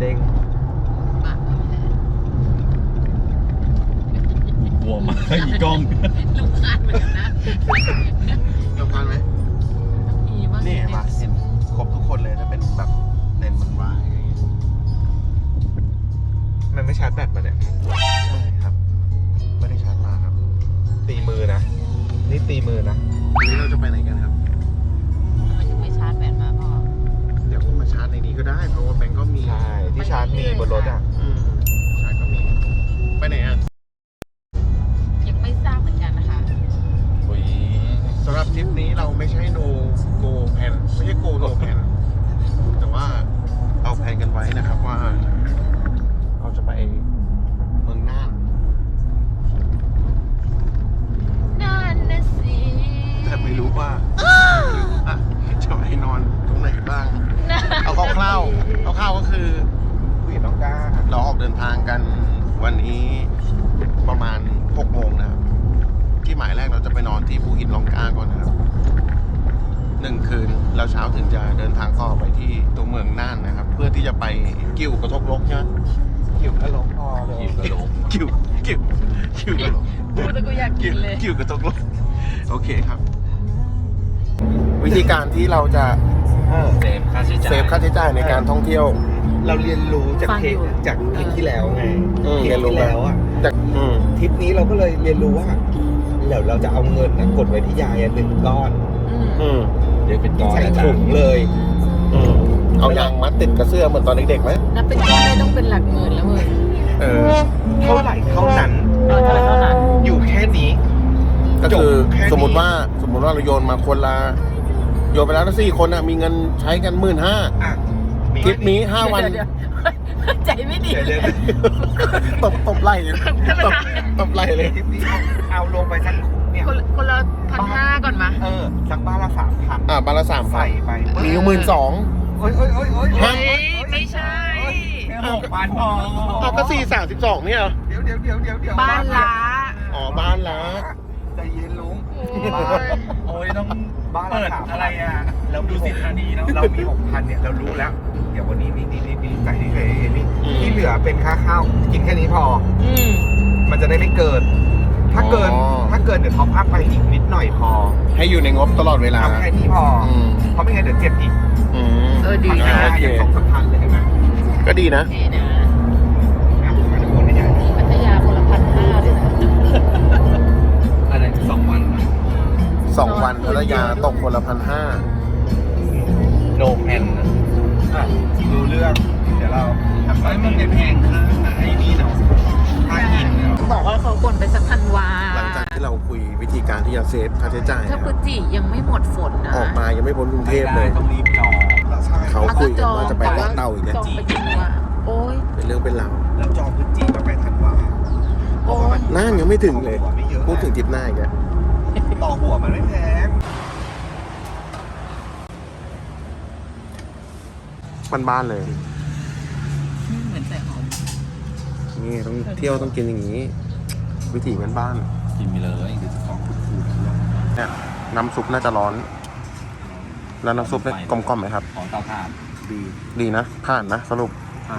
เด้งอะโอเคกลัวมากอีกล้องลูกคาดเหมือนกันนะสำคัญไหมมีบ้างนี่เห็นปะเห็นครบทุกคนเลยถ้าเป็นแบบเลนส์มันวายอย่างเงี้ยมันไม่ชาร์จแบตมาเนี่ยใช่ครับ ไม่ได้ชาร์จมาครับ ตีมือนะ นี่ตีมือนะวันนี้เราจะไปไหนกันครับ ชาร์จในนี้ก็ได้ เพราะว่าแบงก์ก็มีใช่ที่ชาร์จมีบนรถอะ อืมชาร์จก็มี ไปไหนอะยังไม่ทราบเหมือนกันนะคะ อุ้ยสำหรับทริปนี้เราไม่ใช่ no go plan ไม่ใช่ go no plan แต่ว่าเอาแผนกันไว้นะครับว่า เราจะไปเมืองน่าน นั่นนะสิ แต่ไม่รู้ว่าอะจะไปนอนตรงไหนบ้าง เอาคร่าวๆคร่าวๆก็คือ ผู้หญิงน้องกล้า เราออกเดินทางกันวันนี้ประมาณ6โมงนะครับ ที่หมายแรกเราจะไปนอนที่ภูหินลองกาก่อนนะครับหนึ่งคืนแล้วเช้าถึงจะเดินทางต่อไปที่ตัวเมืองน่านนะครับ เพื่อที่จะไปกิ้วกระทบลกใช่ไหมหิวกระโหลกพอเลยหิวกระโหลกกิ้วกิ้วกิ้วกระทบพูดแต่กูอยากกิกิ้นวเลยกิ้วกระทบลกโอเคครับ วิธีการที่เราจะ เออเซฟค่าใช้จ่าย เซฟค่าใช้จ่ายในการท่องเที่ยว เราเรียนรู้จากเทปจากทริปที่แล้วไงอืมทริปที่แล้วอะจากอืมทริปนี้เราก็เลยเรียนรู้ว่าเดี๋ยวเราจะเอาเงินนะกดไว้ที่ยายอะหนึ่งก้อนอืมอืมเดี๋ยวเป็นก้อนใส่นะจ๊ะถุงเลย อืมเอายางมัดติดกับเสื้อเหมือนตอนเด็กๆไหมนับเป็นก้อนได้ต้องเป็นหลักหมื่นแล้วเว้ยเออ เท่าไหร่เท่านั้น เออเท่าไหร่เท่านั้นอยู่แค่นี้ ก็คือจบแค่นี้ สมมติว่าสมมติว่าเราโยนมาคนละ โยนไปแล้วทั้งสี่คนอะมีเงินใช้กันหมื่นห้าอะมีทริปนี้ห้าวัน เดี๋ยๆใจไม่ดีเดี๋ยวเดี๋ยวตบตบไหล่เลยตบตบไหล่เลยทริปนี้เอาลงไปสักเนี่ย คนละคนละพันห้าก่อนมา เออสักบ้านละสามพันอ่าบาทละสามพัใส่นไปมีอยู่หมื่นสองโอ้ยโอ้ยโอ้ยโอ้ยฮะเฮ้ยไม่ใช่แค่หกพันพอเอาก็สี่สามสิบสองเนี่ยเหรอเดี๋ยวเดี๋ยวเดี๋ยวเดี๋ยวเดี๋ยวบ้านละอ๋อบ้านละใจเย็นลุง โอ้ยบ้านโอ้ยต้อง บ้านเปิละดสามอะไรอะเราดูสิธานีเนาะเรามีหกพันเนี่ยเรารู้แล้ว เดี๋ยววันนี้นี่นี่นี่นี่ใส่นี่เลยนี่ที่เหลือเป็นค่าข้าวกินแค่นี้พอ อืมมันจะได้ไม่เกิน ถ้าเกินถ้าเกินเดี๋ยวท็อปอัพไปอีกนิดหน่อยพอให้อยู่ในงบตลอดเวลา เอาแค่นี้พออืมเพราะไม่งั้นเดี๋ยวเจ็บอีกอืมเออดีพันนะห้าโอเคยังสองสามพันเลยเห็นไหมก็ดีนะ โอเคนะ สองวันพัทยาตกคนละพันห้าโนแพนนะอะดูเรื่อง เดี๋ยวเราทำไปไอ้มันไม่แพงค่าไอ้นี่เนาะค่าอินเนาะบอกว่าเขากดไปสักพันวาหลังจากที่เราคุยวิธีการที่จะเซฟค่าใช้จ่ายถ้านะคพฤรับศจิยังไม่หมดฝนนะออกมายังไม่พ้นกรุงเทพเลยต้องรีบจองใช่เขาคุยกันว่าจะไปเกาะเต่าอีกแล้วจองไปจริงว่ะโอ้ยเป็นเรื่องเป็นราวแล้วจองพื้นจีมาไปทันว่าโอ้ยน่านยังไม่ถึงเลยไม่เยอะพูดถึงทริปหน้าอีกแล้ว ต่อหัวมันไม่แพงบ้านๆเลย เหมือนใส่หอมนี่ต้องเที่ยวต้องกินอย่างนี้ วิถีบ้านกินไปเลยคือของคุณครูนะๆเนี่ยน้ำซุปน่าจะร้อน แล้วน้ำซุปเนี่ยกลมๆไหมครับ ของเตาถ่านดี ดีนะผ่านนะสรุป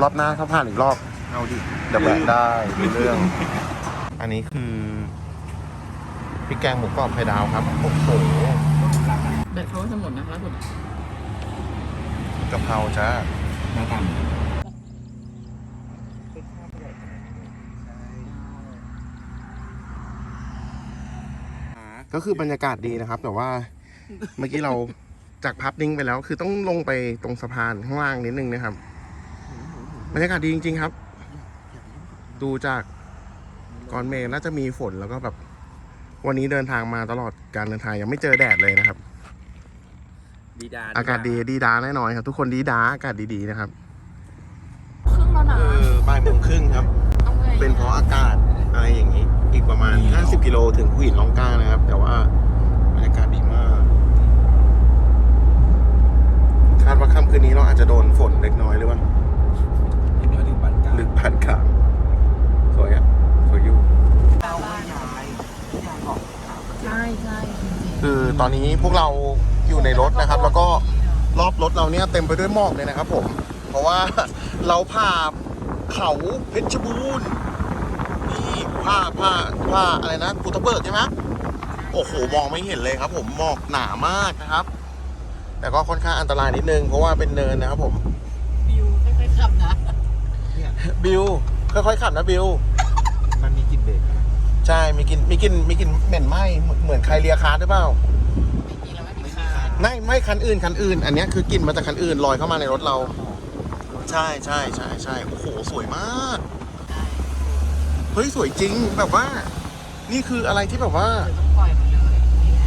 รอบหน้าถ้าผ่านอีกรอบ เอาดิ เดี๋ยวแบกได้มีเรื่อง อันนี้คือพ ริกแกงหมูกรอบไข่ดาวครับ โอ้โหแบตเขาจะหมดนะล่าสุดกะเพราจ้าหน้าตาเหมือนกันก็คือบรรยากาศดีนะครับ แต่ว่าเมื่อกี้เราจากพับนิ่งไปแล้ว คือต้องลงไปตรงสะพานข้างล่างนิดนึงนะครับ บรรยากาศดีจริง ๆ ครับ ดูจากก่อนเมฆน่าจะมีฝนแล้วก็แบบ วันนี้เดินทางมาตลอดการเดินทางยังไม่เจอแดดเลยนะครับ ดีดาอากาศดีดีดาแน่นอนครับ ทุกคนดีดาอากาศดีๆนะครับ ครึ่งแล้วนะเออบ่ายโมงครึ่งครับเอาไงเป็นเพราะอากาศอะไรอย่างนี้ อีกประมาณ 50กิโลถึงหุยนลองกานะครับ แต่ว่าบรรยากาศดีมาก คาดว่าค่ำคืนนี้เราอาจจะโดนฝนเล็กน้อยหรือว่าที่น้อยถึงปานกลางลึกผ่านกลางสวยอะ สวยอยู่ ใช่ใช่จริง คือ ตอนนี้พวกเราอยู่ในรถนะครับ แล้วก็รอบรถเราเนี่ยเต็มไปด้วยหมอกเลยนะครับผมๆเพราะว่าเราผ่าเขาเพชรบูรณ์นี่ผ่าผ่าผ่าอะไรนะภูทะเบิกใช่ไหมโอ้โหมองไม่เห็นเลยครับ ผมหมอกหนามากนะครับ แต่ก็ค่อนข้างอันตรายนิดนึงเพราะว่าเป็นเนินนะครับผมวิวค่อยๆขับนะบิวค่อยๆขับนะบิวมันมีกลิ่นเบรกนะใช่มีกลินมีกลินมีกลินเหม็นไหมเหมือนเหมือนใครเลียคาร์ดหรือเปล่า ไม่มีแล้วไม่มีคาร์ ไม่ไม่คันอื่นคันอื่น อันเนี้ยคือกลิ่นมาจากคันอื่นลอยเข้ามาในรถเรา ใช่ใช่ใช่ใช่โอ้โหสวยมากเฮ้ยสวยจริงแบบว่า นี่คืออะไรที่แบบว่าเดี๋ยวต้องปล่อยมันเลยนี่ไง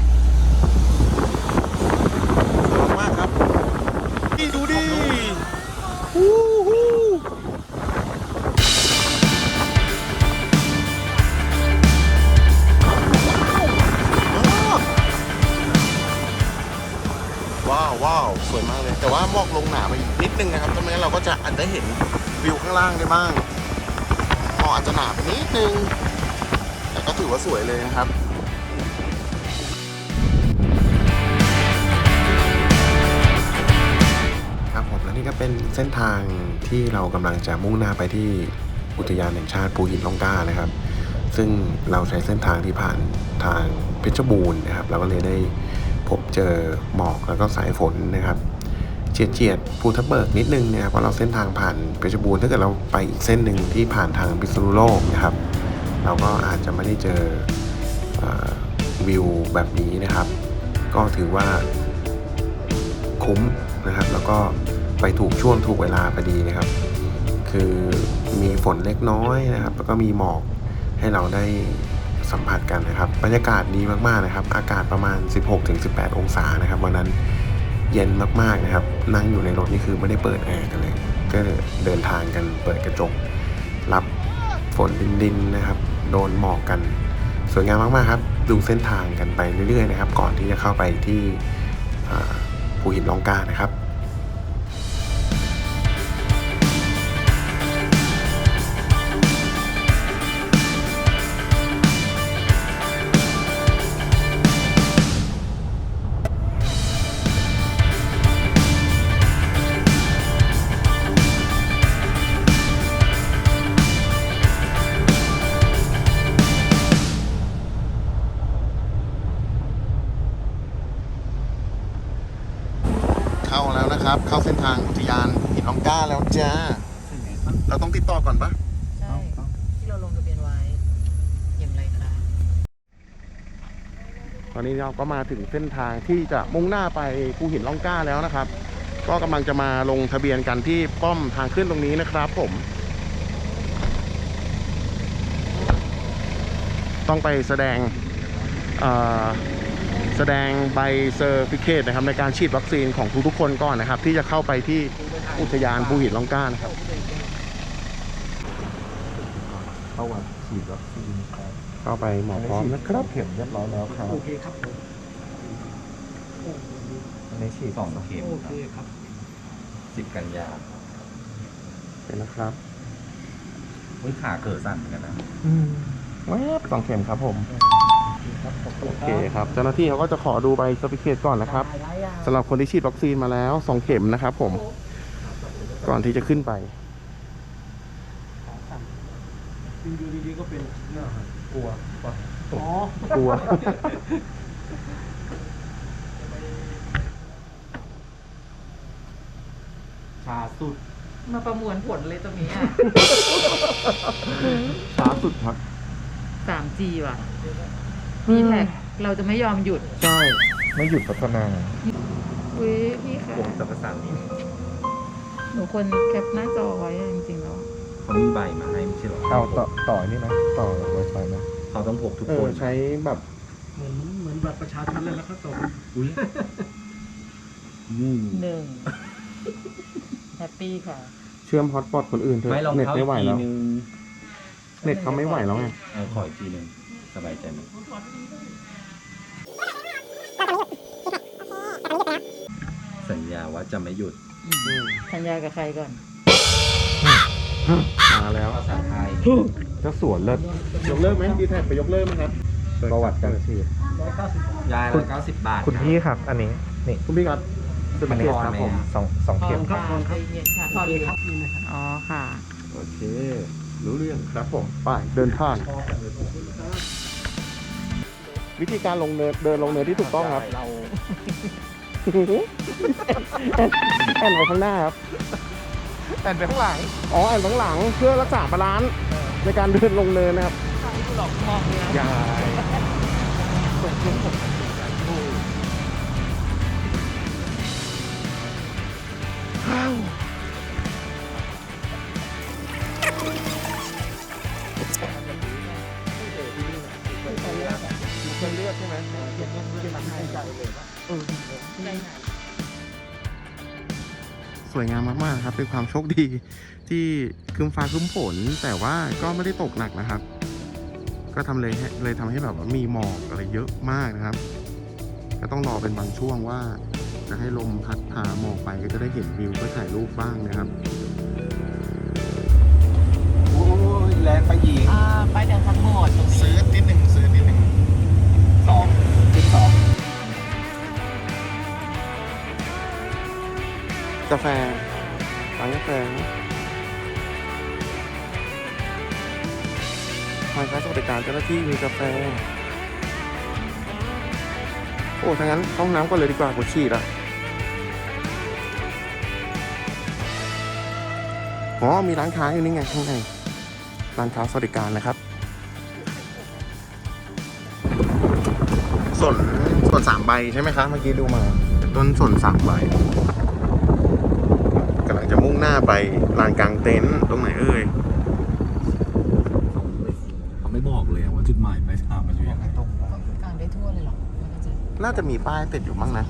สวยมากครับนี่ดูดิฮู้ สวยมากเลย แต่ว่าหมอกลงหนาไปอีกนิดนึงนะครับทำไมงั้นเราก็จะอาจจะเห็นวิวข้างล่างได้บ้างหมอกอาจจะหนาไปนิดนึง แต่ก็ถือว่าสวยเลยนะครับครับผมและนี่ก็เป็นเส้นทางที่เรากำลังจะมุ่งหน้าไปที่อุทยานแห่งชาติภูหินล่องกล้านะครับ ซึ่งเราใช้เส้นทางที่ผ่านทางเพชรบูรณ์นะครับ เราก็เลยได้ พบเจอหมอกแล้วก็สายฝนนะครับเฉียดเฉียดๆภูทับเบิกนิดนึงเนี่ยเพราะเราเส้นทางผ่านเพชรบูรณ์ถ้าเกิดเราไปอีกเส้นหนึ่งที่ผ่านทางพิษณุโลกนะครับ เราก็อาจจะไม่ได้เจออวิวแบบนี้นะครับ ก็ถือว่าคุ้มนะครับ แล้วก็ไปถูกช่วงถูกเวลาพอดีนะครับ คือมีฝนเล็กน้อยนะครับ แล้วก็มีหมอกให้เราได้ สัมผัสกันนะครับ บรรยากาศดีมากๆนะครับ อากาศประมาณ 16-18 องศานะครับวันนั้นเย็นมากๆนะครับ นั่งอยู่ในรถนี่คือไม่ได้เปิดแอร์กันเลย ก็เดินทางกันเปิดกระจก รับฝนดินๆนะครับ โดนหมอกกัน สวยงามมากๆครับ ดูเส้นทางกันไปเรื่อยๆนะครับ ก่อนที่จะเข้าไปที่ภูหินลองกานะครับ อนนี้เราก็มาถึงเส้นทางที่จะมุ่งหน้าไปภูหินล่องกล้าแล้วนะครับ ก็กำลังจะมาลงทะเบียนกันที่ป้อมทางขึ้นตรงนี้นะครับ ผม ต้องไปแสดงแสดงใบเซอร์ฟิเคตนะครับในการฉีดวัคซีนของทุกๆคนก่อนนะครับ ที่จะเข้าไปที่อุทยานภูหินล่องกล้านะครับเข้ามาฉีดวัคซีนครับ เข้าไปหมอพร้อมนะครับเข็มเรียบร้อยแล้วครับโอเคครับผมอันนี้ฉีดสองเข็มโอเคครับสิบกันยาเป็นนะครับเฮ้ยขาเกิดสั่นเหมือนกันนะแวบสองเข็มครับผมครับขอบคุณโอคเครับครับเจ้าหน้าที่เขาก็จะขอดูใบสปิเคตก่อนนะครับได้ยังสำหรับคนที่ฉีดวัคซีนมาแล้ว2เข็มนะครับผม ก่อนที่จะขึ้นไปดูดีๆก็เป็นหน้า กลัวปะอ๋อกลัว ชาสุด มาประมวลผลเลยตรงนี้อะ ช้าสุดครับ 3G ว่ะมีแท็กเราจะไม่ยอมหยุด ใช่ ไม่หยุดพัฒนา อุ้ยพี่คะกรมสรรพสามิตหนูควรแคปหน้าจอไว้อะจริงๆแล้ว เขามีใบมาให้ไม่ใช่เหรอเอาต่อต่อนี่นะต่อไวไฟนะเขาต้องพกทุกเอคอนใช้แบบเหมือนเหมือนบัตรประชาชนเลยแล้วก็ตกอุ้ยหนึ่งแฮปปี้ค่ะเชื่อมฮอตปอตคนอื่นเถอะไม่ลองเน็ตเข้าไม่อีกไหวทีแล้วนึงเน็ตเขาไม่ไหวแล้วไงเออขออีกทีนึงสบายใจไหมสัญญาว่าจะไม่หยุดสัญญากับใครก่อน มาแล้วภาษาไทยเจ้าสวนเลิศยกเลิกไหมดีแท็กไปยกเลิกไหมครับประวัติการฉีดร้อยเก้าสิบยายละเก้าสิบบาทคุณพี่ครับ อันนี้นี่คุณพี่ครับสิบเจ็ดครับผมสองสองเข็มค่ะใจเย็นค่ะพอดีครับนี่นะครับอ๋อค่ะโอเค รู้เรื่องครับผมไปเดินทางวิธีการลงเนินเดินลงเนินที่ถูกต้องครับเราแอนไว้ข้างหน้าครับ แต่ไปข้างหลังอ๋อแอนข้างหลังเพื่อรักษาบาลานซ์ในการเดินลงเนินนะครับหลอกมองเลยนะยาย สวยงามมากๆครับเป็นความโชคดีที่คืมฟ้าคืมฝนแต่ว่าก็ไม่ได้ตกหนักนะครับ ก็ทำเลยให้เลยทำให้แบบว่ามีหมอกอะไรเยอะมากนะครับ ก็ต้องรอเป็นบางช่วงว่า จะให้ลมพัดพาหมอกไปก็จะได้เห็นวิวก็ถ่ายรูปบ้างนะครับ แฟร้านกาแฟนะทางการสวัสดิการเจ้าหน้าที่มีกาแฟ โอ้ถ้างั้นห้องน้ำก็เลยดีกว่าปวดฉี่ละอ๋อมีร้านค้าอยู่นี่ไงข้างในร้านค้าสวัสดิการนะครับส่วนส่วนสามใบใช่ไหมคะเมื่อกี้ดูมา ต้นส่วนสามใบ กำลังจะมุ่งหน้า ไปลานกลางเต็นท์ตรงไหนเอ่ยเขาไม่บอกเลยอะว่าจุดหมายปลายทางมันอยู่ยังไงตรงก็คือกลางได้ทั่วเลยเหรอมันจะน่าจะมีป้ายติดอยู่บ้างนะ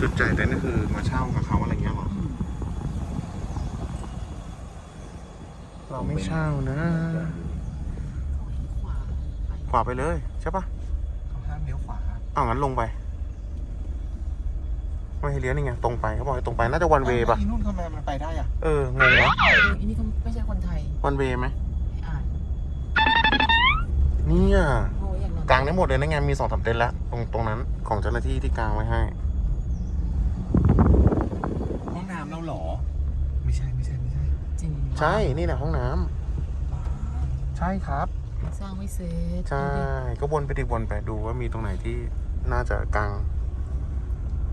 จุดจ่ายเต็นท์ก็คือมาเช่ากับเขาอะไรเงี้ยหรอ เราไม่เช่านะ ขวาไปขวาไปเลย ใช่ปะ อ้าวงั้นลงไป ไม่ให้เลี้ยวนี่ไงตรงไปเขาบอกให้ตรงไปน่าจะวันเวปะอีนู่นทำไมมันไปได้อะเอองงวะอันนี้ก็ไม่ใช่คนไทยวันเวไหมไม่อ่านเนี่ยโอ้ยอยากนอนกลางได้หมดเลยนะไงมีสองสามเต็นท์แล้วตรงตรงนั้นของเจ้าหน้าที่ที่กลางไว้ให้ ห้องน้ำเราเหรอ ไม่ใช่ไม่ใช่ไม่ใช่จริงใช่นี่แหละห้องน้ำใช่ครับ สร้างไม่เสร็จใช่ ก็วนไปดิวนไปดูว่ามีตรงไหนที่น่าจะกลาง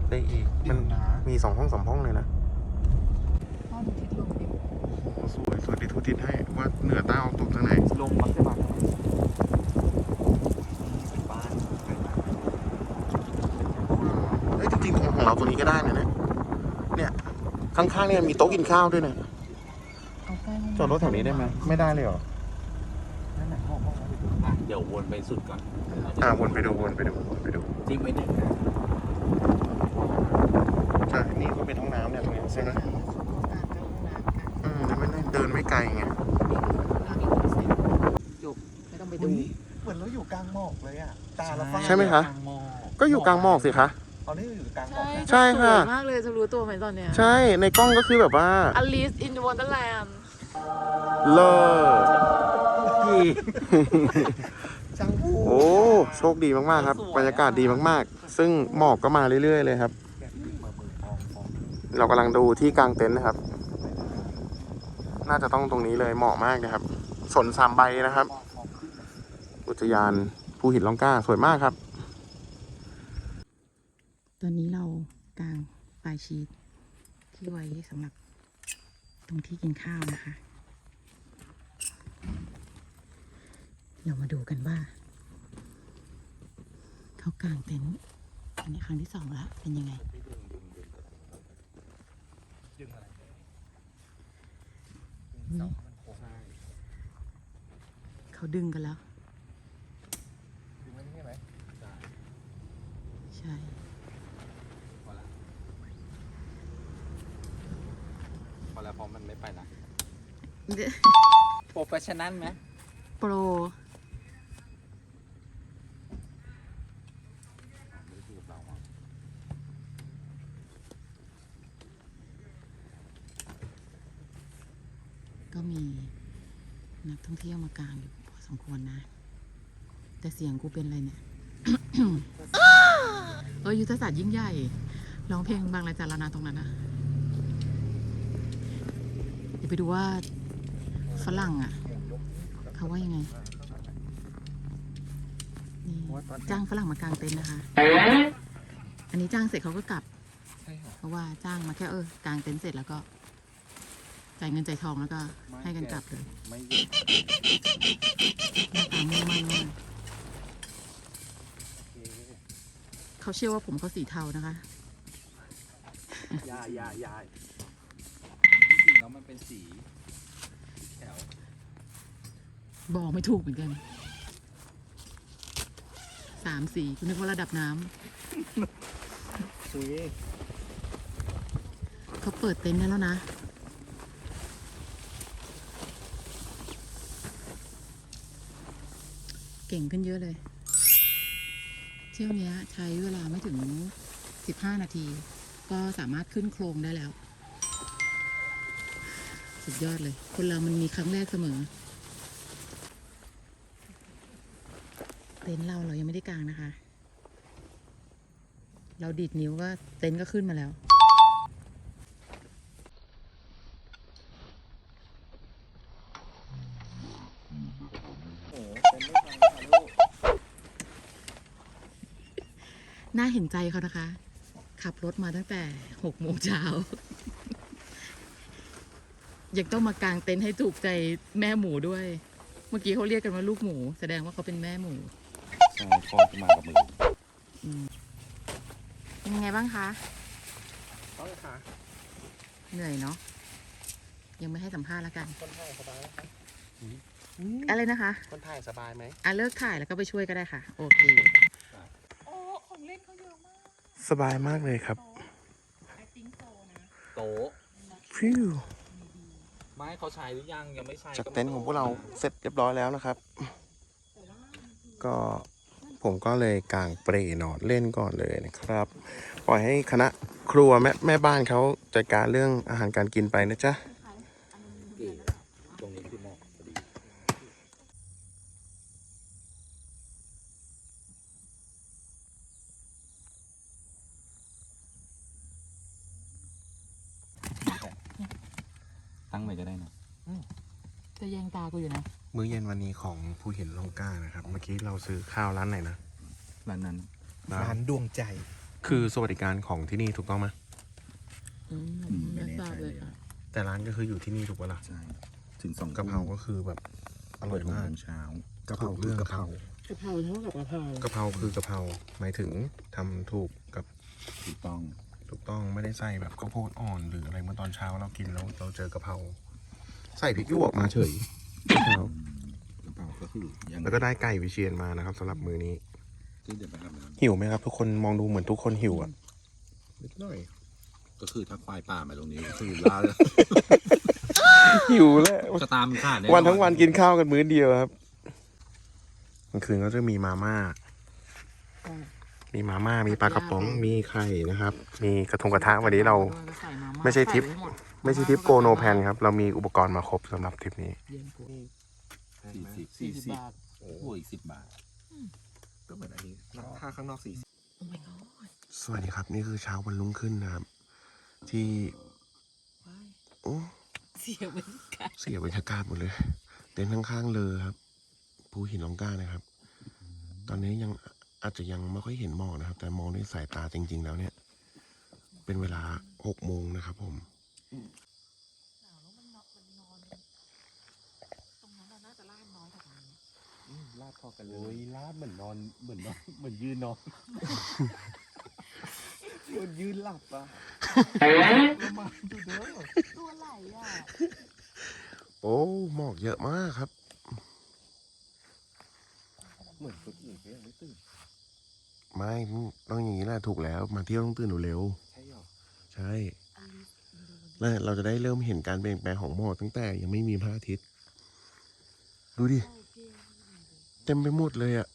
ได้อีก มันเดี๋ยวนะมีสองห้องสามห้องเลยนะห้องทิศลมดิสวยสวยดีทุกทิศให้ว่าเหนือใต้ออกตกทางไหนลงมักจะมาทางไหนเฮ้ยจริงๆของของเราตัวนี้ก็ได้นะเนี่ยเนี่ยข้างๆเนี่ยมีโต๊ะกินข้าวด้วยนะเอาใกล้ห้องจอดรถแถวนี้ได้ไหมไม่ได้เลยเหรอนั่นแหละห้ องห้องนั้นอะเดี๋ยววนไปสุดก่อนอ่าวนไปดูวนไปดูวนไปดูจิ้มไว้หนึ่งนะใช่นี่ก็เป็นห้องน้ำเนี่ยตรงนี้ใช่ไหมกลางก็ห้องน้ำกันอืมแล้วไม่ได้เดินไม่ไกลไงกลางอีกเสร็จจบไม่ต้องไปดูเหมือนเราอยู่กลางหมอกเลยอะตาเราฟ้าใช่ไหมคะ ก็อยู่กลางหมอกสิคะตอนนี้เราอยู่กลางหมอกใช่นะใช่ค่ะสวยมากเลยจะรู้ตัวไหมตอนเนี้ยใช่ในกล้องก็คือแบบว่า Alice in Wonderland เลิศ จังหูโอ้โชคดีมากๆครับบรรยากาศดีมากๆ ซึ่งหมอกก็มาเรื่อยๆเลยครับ เรากำลังดูที่กลางเต็นท์นะครับ น่าจะต้องตรงนี้เลยเหมาะมากนะครับ สนสามใบนะครับ อุทยานภูหินล่องกล้าสวยมากครับ ตอนนี้เรากางปลายชีตที่ไว้สำหรับตรงที่กินข้าวนะคะ เรามาดูกันว่า เขากางเต็นท์อันนี้ครั้งที่สองแล้วเป็นยังไงเขาดึงกันแล้วใช่ พอแล้วพอมันไม่ไปละ โปรเฟชชั่นแนลไหม โปร กลางอยู่พอสมควรนะ แต่เสียงกูเป็นอะไรเนี่ยเออยุทธศาสตร์ยิ่งใหญ่ร้องเพลงบางรายจารแล้วนะตรงนั้นนะเดี๋ยวไปดูว่าฝรั่งอะ เขาว่ายังไงนี่จ้างฝรั่งมากางเต็นท์นะคะ อันนี้จ้างเสร็จเขาก็กลับ เพราะว่าจ้างมาแค่เออกางเต็นท์เสร็จแล้วก็ จ่ายเงินจ่ายทองแล้วก็ให้กันกลับเลยไม่หหน้าตามุ่งมั่นมากเขาเชื่อว่าผมเขาสีเทานะคะ ยายยายายจริงๆแล้วมันเป็นสีแถวบอกไม่ถูกเหมือนกัน สามสีคุณนึกว่าระดับน้ำคุยเขาเปิดเต็นท์ได้แล้วนะ เก่งขึ้นเยอะเลย เที่ยวนี้ใช้เวลาไม่ถึง 15 นาที ก็สามารถขึ้นโครงได้แล้ว สุดยอดเลย คนเรามันมีครั้งแรกเสมอ เต็นท์เราเรายังไม่ได้กางนะคะ เราดีดนิ้วก็เต็นท์ก็ขึ้นมาแล้ว โอ้เป็นไม่ฟังค่ะลูก น่าเห็น ใจเขานะคะ ขับรถมาตั้งแต่หกโมงเช้า ยังต้องมากางเต็นท์ให้ถูกใจแม่หมูด้วย เมื่อกี้เขาเรียกกันว่าลูกหมู แสดงว่าเขาเป็นแม่หมูใช่พอจะมากับมือเป็นยังไงบ้างคะเอาเลยค่ะเหนื่อยเนาะยังไม่ให้สัมภาษณ์แล้วกัน คนถ่ายสบายไหมคะอะไรนะคะ คนถ่ายสบายไหมอะเลิกถ่ายแล้วก็ไปช่วยก็ได้ค่ะ โอเค สบายมากเลยครับโต๊ะฟิวไม้เขาใช้หรือยังยังไม่ใช้จากเต็นท์ของพวกเราเสร็จเรียบร้อยแล้วนะครับ ก็ผมก็เลยกางเปรย์นอนเล่นก่อนเลยนะครับ ปล่อยให้คณะครัวแม่แม่บ้านเขาจัดการเรื่องอาหารการกินไปนะจ๊ะ เออตรงนี้คือเหมาะพอดีตั้งไว้ก็ได้นะ จะแยงตากูอยู่นะ มื้อเย็นวันนี้ของ ผู้เห็นลงกล้านะครับ เมื่อกี้เราซื้อข้าวร้านไหนนะ ร้านนั้น ร้านดวงใจ คือสวัสดิการของที่นี่ถูกต้องไหมอืมไม่ทราบเลยค่ะ แต่ร้านก็คืออยู่ที่นี่ถูกปะล่ะใช่ ถึงสองกะเพราก็คือแบบอร่อยมาก เช้ากะเพราเรื่องกะเพรา กะเพราเท่ากับกะเพรากะเพราคือกะเพราหมายถึงทำถูกกับถูกต้อง ถูกต้องไม่ได้ใส่แบบข้าวโพดอ่อนหรืออะไรเมื่อตอนเช้าเรากินแล้วเราเจอกะเพราใส่พริกหยวกมาเฉยเช้า กะเพราก็คือยังแล้วก็ได้ไก่วิเชียนมานะครับสำหรับมื้อนี้ ที่เดี๋ยวไปอาบน้หิวไหมครับ ทุกคนมองดูเหมือนทุกคนหิวอะนิดหน่อยำก็คือถ้าควายป่ามาตรงนี้ก็คือลาเลยหิวแล้วจะตามขาดวันทั้งวันกินข้าวกันมื้อเดียวครับกลางคืนก็จะมีมาม่า มีมาม่า มีปลากระป๋อง มีไข่นะครับ มีกระทงกระทะวันนี้เราใส่าาไม่ใช่ทริปใส่ว้หมดไม่ใช่ทริปโกโนแพนครับ เรามีอุปกรณ์มาครบสำหรับทริปนี้ เย็นกู สี่สิบสี่สี่สิบสิบบาท โอ้ยสิบบาท ก็เหมือนอันนี้ถ้าข้างนอกสีโอ้ my god สวัสดีครับ นี่คือเช้าวันรุ่งขึ้นนะครับ ที่ว้ายโอ้เสียบรรยากาศเสียบรรยากาศหมดเลย เต็นท์ข้างๆเลยครับภูหินลองก้านะครับ ตอนนี้ยังอาจจะยังไม่ค่อยเห็นหมอกนะครับ แต่มองด้วยสายตาจริง ๆ แล้วเนี่ย เป็นเวลาหกโมงนะครับ ผม ตรงนั้นน่าจะล่าน้อยกว่าตรงนี้ ลาดพอกันเลยโอ้ยลาดเหมือนนอนเหมือนนอนเหมือนยืนนอนเหมือนยืนหลับอะประมาณดูเด้อตัวไหลอะโอ้หมอกเยอะมากครับ เหมือนคนอื่นเขายังไม่ตื่นไม่ต้องอย่างนี้แหละถูกแล้ว มาเที่ยวต้องตื่นเร็วใช่หรอๆใช่แล้วเราจะได้เริ่มเห็นการเปลี่ยนแปลงของหมอกตั้งแต่ยังไม่มีพระอาทิตย์ ดูดิ เต็มไปหมดเลยอะ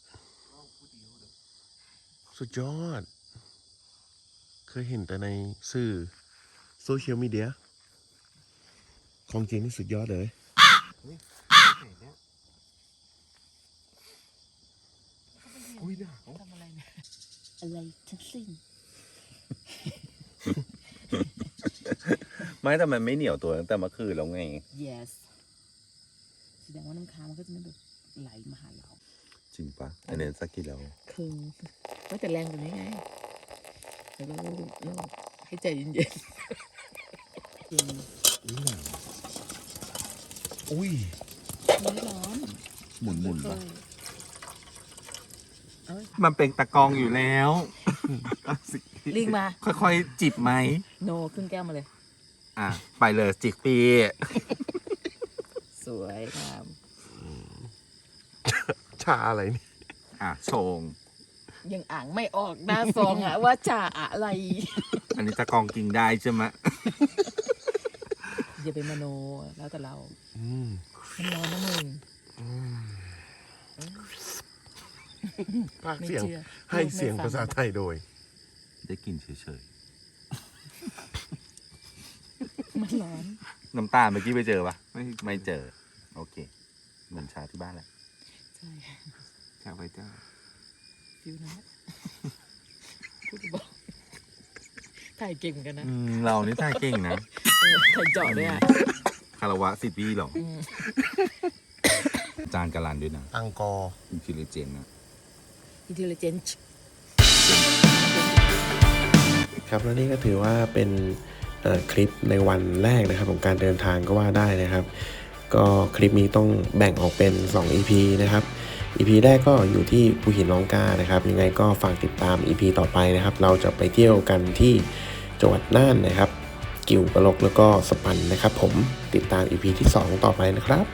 สุดยอด เคยเห็นแต่ในสื่อโซเชียลมีเดีย ของจริงนี่สุดยอดเลยไหนเนี่ยอุ้ยหนาวทำอะไรเนี่ยอะไรทั้งสิ้นไม่แต่มันไม่เหนียวตัวตั้งแต่เมื่อคืนแล้วไง yes แสดงว่าน้ำค้างมันก็จะไม่แบบไหลมาหาเรา จริงปะอันนี้สักกี่แล้วคือว่าแต่แรงกว่านี้ไงแล้วก็เราให้ใจเย็นๆเย็นอุ้ยไม่ร้อนหมุนหมุนๆปะเอ้ยมันเป็นตะกองอยู่แล้วลิงมา ค่อยๆจิบไหม โนครึ่งแก้วมาเลย อะ ไปเลยจิกปี สวยงาม ชาอะไรนี่อะชงยังอ่างไม่ออกหน้าซองอะว่าจ่าอะไร อันนี้ตะกองกินได้ใช่ไหมอย่าไปมโนแล้วแต่เราอืมมันร้อนนะมึงภาคไม่เสียง ชื่อให้เสียงภาษาไทยโดย ได้กินเฉยมันร้อน ๆ น้ำตาลเมื่อกี้ไปเจอปะไม่ไม่เจอ โอเค เหมือนชาที่บ้านแหละ ใช่ข้าพเจ้าฟิวนะพูดบอกถ่ายเก่งเหมือนกันนะ อืมเรานี่ตายเก่งนะเออถ่ายเจาะด้วยอะคารวะสิทธิ์พี่หรออืมจานการันด้วยนะอังกอร์อินฟิลิเจนนะอินเทลเจนต์ครับและนี่ก็ถือว่าเป็นเอ่อคลิปในวันแรกนะครับของการเดินทางก็ว่าได้นะครับ ก็คลิปนี้ต้องแบ่งออกเป็น 2 EP นะครับ EP แรกก็อยู่ที่ภูหินน้องกานะครับ ยังไงก็ฝากติดตาม EP ต่อไปนะครับ เราจะไปเที่ยวกันที่จังหวัดน่านนะครับ กิวกระลกแล้วก็สปันนะครับ ผมติดตาม EP ที่ 2 ต่อไปนะครับ